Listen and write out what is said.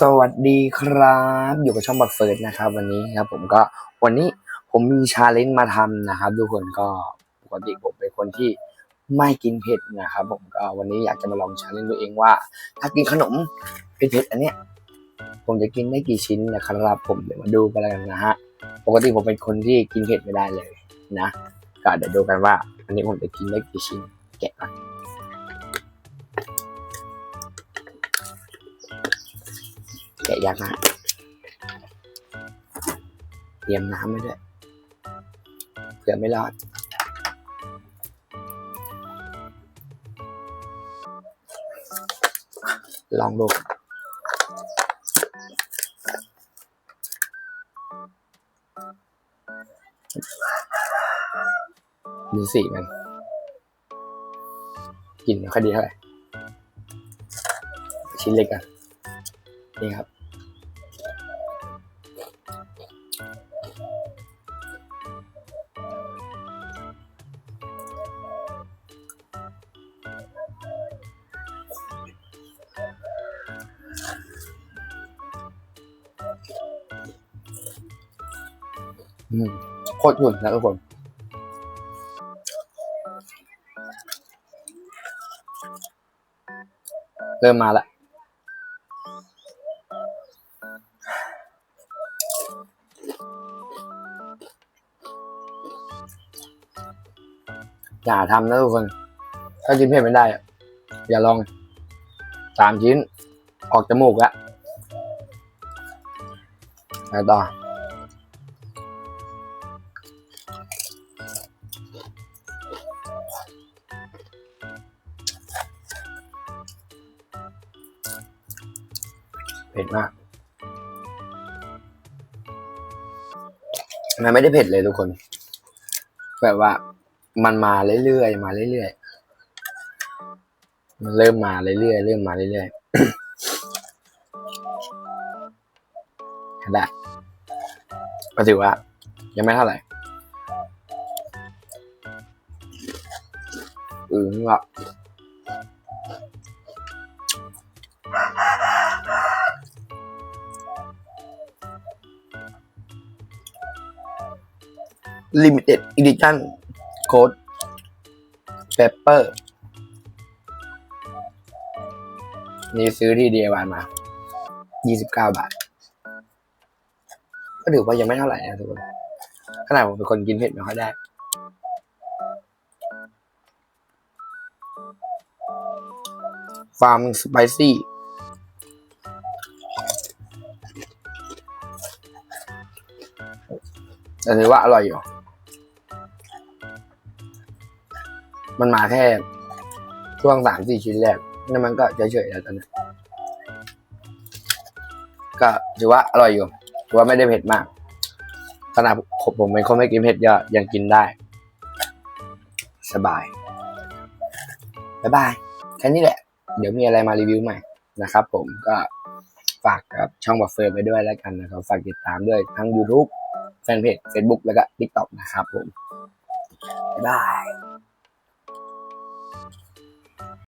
สวัสดีครับ อยู่กับช่องบัตเฟิร์สนะครับ วันนี้ครับ ผมก็วันนี้ผมมีชาเลนจ์มาทำนะครับ ทุกคนก็ปกติผมเป็นคนที่ไม่กินเผ็ดนะครับ ผมก็วันนี้อยากจะมาลองชาเลนจ์ตัวเองว่า ถ้ากินขนมเผ็ดๆอันเนี้ยผมจะกินได้กี่ชิ้นนะครับ ผมเดี๋ยวมาดูกันแล้วกันนะฮะปกติผมเป็นคนที่กินเผ็ดไม่ได้เลยนะก็เดี๋ยวดูกันว่าอันนี้ผมจะกินได้กี่ชิ้นแกะก่อน แกะยากมากเตรียมน้ำไว้ด้วยเผื่อไม่รอด ลองดูดูสีมันกลิ่นไม่ค่อยดีเท่าไหร่ชิ้นเล็กกันนี่ครับ โคตรหยุ่นนะทุกคนเริ่มมาละอย่าทำนะทุกคน ถ้ากินเผ็ดไม่ได้อะอย่าลองสามชิ้น ออกจมูกแล้วไปต่อ เผ็ดมากมันไม่ได้เผ็ดเลยทุกคน แบบว่า มันมาเรื่อยๆมาเรื่อยๆมันเริ่มมาเรื่อยๆเริ่มมาเรื่อยๆได้ก็ถือว่า ยังไม่เท่าไหร่อืมว่าลิมิ เต็ดอีดิชั่นโค้ดเปเปอร์นี่ซื้อที่ดีวานมา 29 บาท ก็ถือว่ายังไม่เท่าไหร่นะทุกคนขนาดผมเป็นคนกินเผ็ดไม่ค่อยได้ ฟาร์มสไปซี่แต่ถือว่าอร่อยอยู่ มันมาแค่ช่วงสามสี่ชิ้นแรกนั่นมันก็เฉยๆแล้วตอนนี้ก็ถือว่าอร่อยอยู่ถือว่าไม่ได้เผ็ดมากขนาดผมผมเป็นคนไม่กินเผ็ดก็ยังกินได้ สบายบ๊ายบายแค่นี้แหละ เดี๋ยวมีอะไรมารีวิวใหม่นะครับผมก็ฝากกับช่องบัฟเฟอร์ไปด้วยแล้วกันนะครับ ฝากติดตามด้วยทั้ง YouTube แฟนเพจ Facebook แล้วก็ TikTok นะครับผม บ๊ายบาย